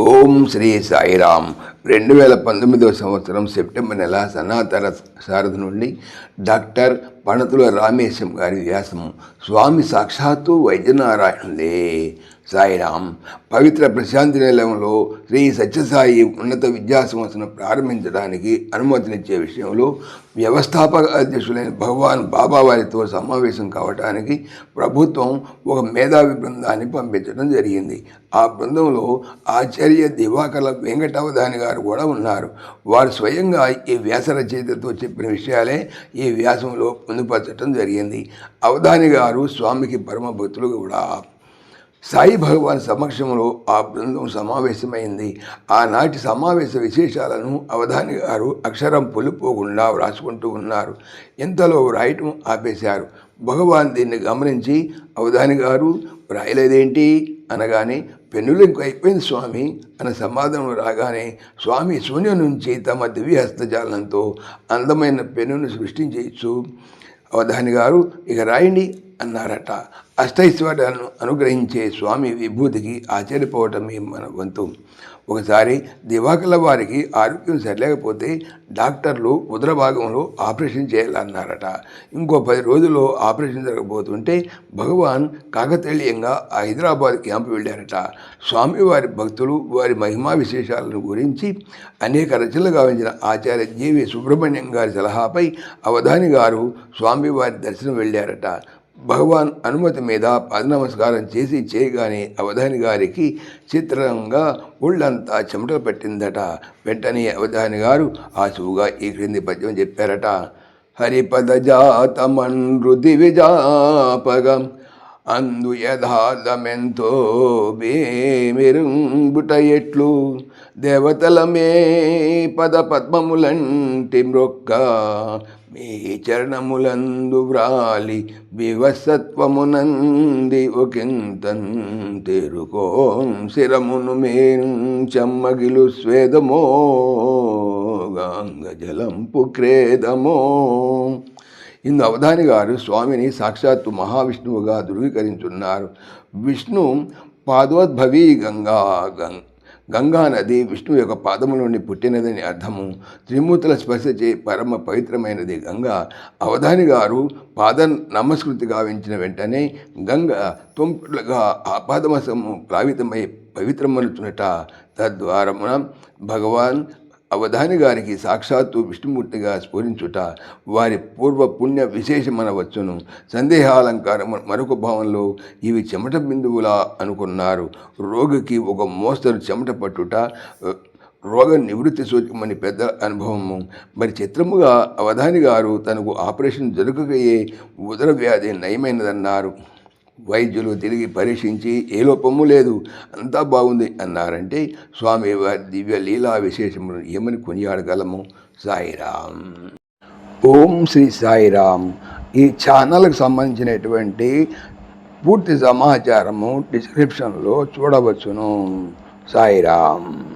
ఓం శ్రీ సాయిరామ్. రెండు వేల పంతొమ్మిదవ సంవత్సరం సెప్టెంబర్ నెల సనాతన శారద నుండి డాక్టర్ పణతుల రామేశం గారి వ్యాసం. స్వామి సాక్షాత్తు వైద్యనారాయణులే సాయిరామ్ పవిత్ర ప్రశాంతి నిలయంలో శ్రీ సత్యసాయి ఉన్నత విద్యా సంస్థను ప్రారంభించడానికి అనుమతినిచ్చే విషయంలో వ్యవస్థాపక అధ్యక్షులైన భగవాన్ బాబా వారితో సమావేశం కావడానికి ప్రభుత్వం ఒక మేధావి బృందాన్ని పంపించడం జరిగింది. ఆ బృందంలో ఆచార్య దివాకర్ల వెంకటావధాని గారు కూడా ఉన్నారు. వారు స్వయంగా ఈ వ్యాస రచయితతో చెప్పిన విషయాలే ఈ వ్యాసంలో పొందుపరచడం జరిగింది. అవధాని గారు స్వామికి పరమ భక్తులు కూడా. సాయి భగవాన్ సమక్షంలో ఆ బృందం సమావేశమైంది. ఆనాటి సమావేశ విశేషాలను అవధాని గారు అక్షరం పొలిపోకుండా వ్రాసుకుంటూ ఉన్నారు. ఇంతలో వ్రాయటం ఆపేశారు. భగవాన్ దీన్ని గమనించి అవధాని గారు వ్రాయలేదేంటి? అనగానే పెన్నులు అయిపోయింది స్వామి అన్న సమాధానం రాగానే స్వామి శూన్యం నుంచి తమ దివ్య హస్తజాలంతో అందమైన పెన్నును సృష్టించవచ్చు అవధాని గారు ఇక రాయండి అన్నారట. అష్టైశ్వర్యాలను అనుగ్రహించే స్వామి విభూతికి ఆశ్చర్యపోవటమే మన వంతు. ఒకసారి దివాకర్ల వారికి ఆరోగ్యం సరిలేకపోతే డాక్టర్లు ఉదర భాగంలో ఆపరేషన్ చేయాలన్నారట. ఇంకో పది రోజుల్లో ఆపరేషన్ జరగబోతుంటే భగవాన్ కాకతీయంగా హైదరాబాద్ క్యాంపు వెళ్ళారట. స్వామివారి భక్తులు వారి మహిమా విశేషాలను గురించి అనేక రచనలు గావించిన ఆచార్య జీవి సుబ్రహ్మణ్యం గారి సలహాపై అవధాని గారు స్వామివారి దర్శనం వెళ్ళారట. భగవాన్ అనుమతి మీద పదనమస్కారం చేసి చేయగానే అవధాని గారికి చిత్రంగా ఒళ్ళంతా చెమటలు పట్టిందట. వెంటనే అవధాని గారు ఆశువుగా ఈ క్రింది పద్యం చెప్పారట. హరిపద జాతమన్రుది విజాపగం అందు యథార్థమెంతో బేమిరుంబుట ఎట్లు దేవతలమే పద పద్మములంటి మ్రొక్క మీ చరణములందు వ్రాలి వివసత్వమునంది ఒకంతన్ తెరుకోం శిరమును మేను చెమ్మగిలు స్వేదమో గంగజలంపు క్రేదమో ఇందు అవధాని గారు స్వామిని సాక్షాత్తు మహావిష్ణువుగా ధృవీకరించున్నారు. విష్ణు పాదోద్భవి గంగా గంగ గంగా నది విష్ణు యొక్క పాదము నుండి పుట్టినదని అర్థము. త్రిమూర్తుల స్పర్శచే పరమ పవిత్రమైనది గంగా. అవధాని గారు పాద నమస్కృతి గావించిన వెంటనే గంగ ఆ పాదమశము ప్లావితమై పవిత్రమనుచునట తద్వారమున భగవాన్ అవధాని గారికి సాక్షాత్తు విష్ణుమూర్తిగా స్ఫురించుట వారి పూర్వ పుణ్య విశేషమనవచ్చును. సందేహాలంకారం మరొక భావంలో ఇవి చెమట బిందువులా అనుకున్నారు. రోగికి ఒక మోస్తరు చెమట పట్టుట రోగ నివృత్తి సూచకమని పెద్ద అనుభవము. మరి చిత్రముగా అవధాని గారు తనకు ఆపరేషన్ జరుగకయే ఉదర వ్యాధి నయమైనదన్నారు. వైద్యులు తిరిగి పరీక్షించి ఏ లోపము లేదు. అంతా బాగుంది అన్నారంటే స్వామి వారి దివ్య లీలా విశేషములు ఏమని కొనియాడగలము? సాయిరామ్. ఓం శ్రీ సాయిరామ్. ఈ ఛానల్కి సంబంధించినటువంటి పూర్తి సమాచారము డిస్క్రిప్షన్లో చూడవచ్చును. సాయిరామ్.